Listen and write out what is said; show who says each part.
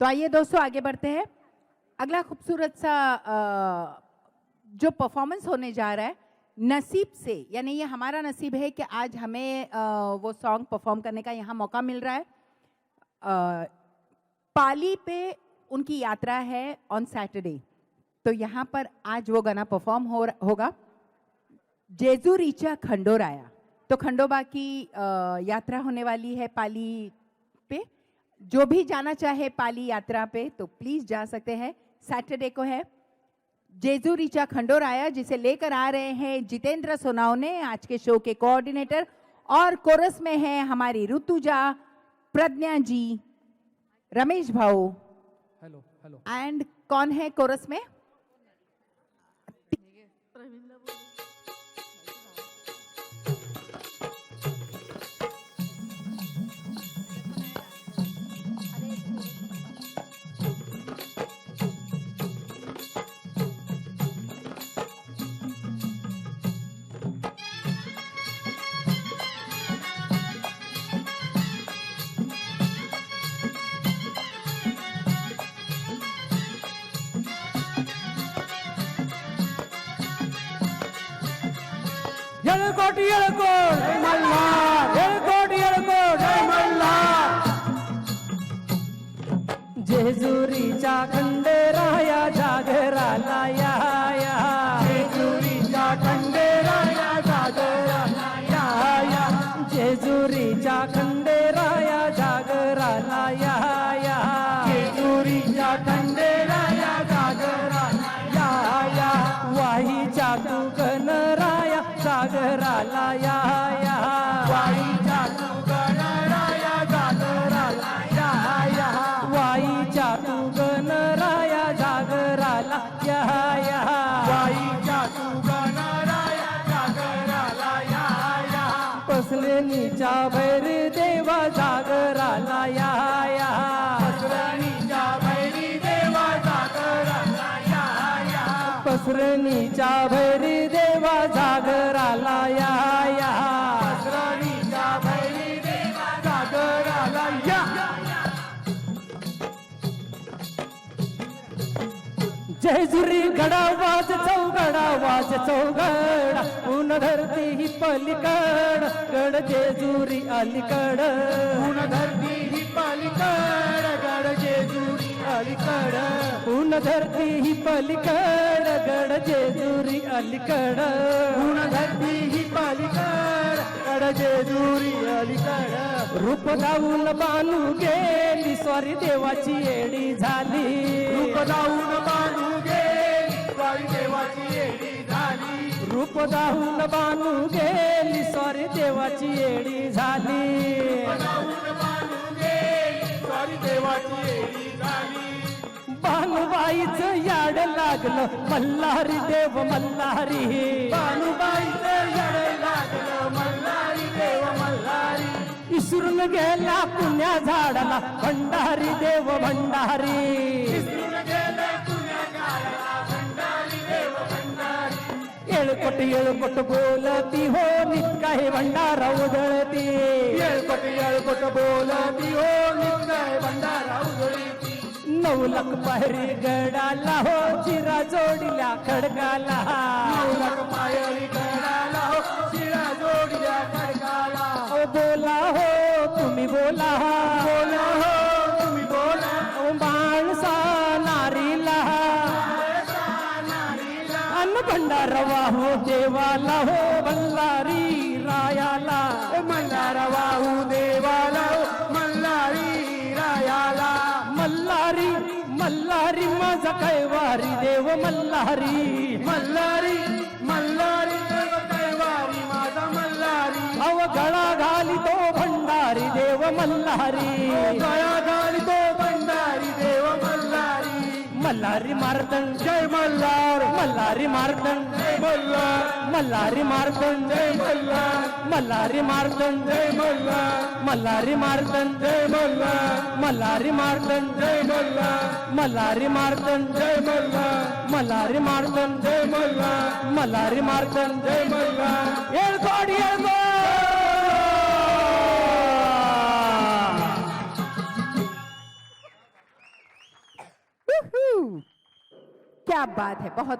Speaker 1: तो आइए दोस्तों, आगे बढ़ते हैं। अगला खूबसूरत सा जो परफॉर्मेंस होने जा रहा है, नसीब से, यानी ये हमारा नसीब है कि आज हमें वो सॉन्ग परफॉर्म करने का यहाँ मौका मिल रहा है। पाली पे उनकी यात्रा है ऑन सैटरडे तो यहाँ पर आज वो गाना परफॉर्म हो होगा। जेजुरीचा खंडोराया तो खंडोबा की यात्रा होने वाली है पाली जो भी जाना चाहे पाली यात्रा पे तो प्लीज़ जा सकते हैं। सैटरडे को है। जेजुरीचा खंडोराया जिसे लेकर आ रहे हैं जितेंद्र सोनावने आज के शो के कोऑर्डिनेटर और कोरस में है हमारी ऋतुजा प्रज्ञा जी रमेश भाऊ।
Speaker 2: हेलो हॅलो
Speaker 1: एंड कौन है कोरस में?
Speaker 2: येळकोट येळकोट जय मल्हार. येळकोट येळकोट जय मल्हार. जेजुरीच्या खंडेराया जागराला या या जेजुरीच्या खंडेराया जागराला या या जेजुरीच्या खंडेराया जागराला या या जेजुरीच्या खंडेराया जागराला या या वाहीच्या तू जागराला या वाई जादू गणराया घागराला या या. वाई जादू गणराया जागराला या या. वाई जादू गणराया घागराला या या. देवा घागराला या या. पसरणीच्या भैरी देवा जागराला या या. पसरणीच्या भैरी देवा जागराला या. जयजुरी गडा वाज चौगडा वाज चौगडा ऊन धरती ही पलीकड गड जेजुरी अलीकड. ऊन धरती ही पलीकड गड जेजुरी अलीकड ऊन धरती ही पलीकड गड जेजुरी अलीकड. ऊन धरती ही पलीकड गड जेजुरी अलीकड. रूप दाऊन बानू गेली स्वारी देवाची येडी झाली. रूप दाऊन बानू गेली स्वारी देवाची येडी झाली. रूप दाऊन बानू गेली स्वारी देवाची येडी झाली. बानुबाईचं याड लागलं मल्हारी देव मल्हारी. बानुबाईचं याड लागलं मल्हारी देव मल्हारी. विसरून गेला पुण्या झाडाला भंडारी देव भंडारी. येळकोट येळकोट बोलती हो नित्का हे भंडारा उधळती. येळकोट येळकोट बोलती हो नित्का हे भंडारा उधळती. नऊ लाख पायरी गडाला हो चिरा जोडल्या खडकाला. नऊ लाख पायरी गडाला हो चिरा जोडल्या खडकाला. ओ बोला हो तुम्ही बोला. बोला हो तुम्ही बोला. ओ माणसा नारीला. अन्न भंडार वाहू देवाला हो मल्हारी मल्हारी माझा कैवारी देव मल्हारी. मल्हारी मल्हारी देव कैवारी माझा मल्हारी. अव गळा घाली तो भंडारी देव मल्हारी. गळा घाली तो भंडारी देव मल्हारी. मल्हारी मार्तंड. जय मल्हार. मल्हारी मार्तंड. जय मल्हार. मल्हारी मार्तंड. जय मल्हार. मल्हारी मार्तंड. जय मल्हार. मल्हारी मार्तंड. जय मल्हार. मल्हारी मार्तंड. जय मल्हार. मलारी मारतन जय मल्ला। मलारी मारतन जय मल्ला। मलारी मारतन जय मल्ला। ಹೇಳ್ಕೊಡಿ ಹೇಳ್ಕೊ
Speaker 1: क्या बात है, बहुत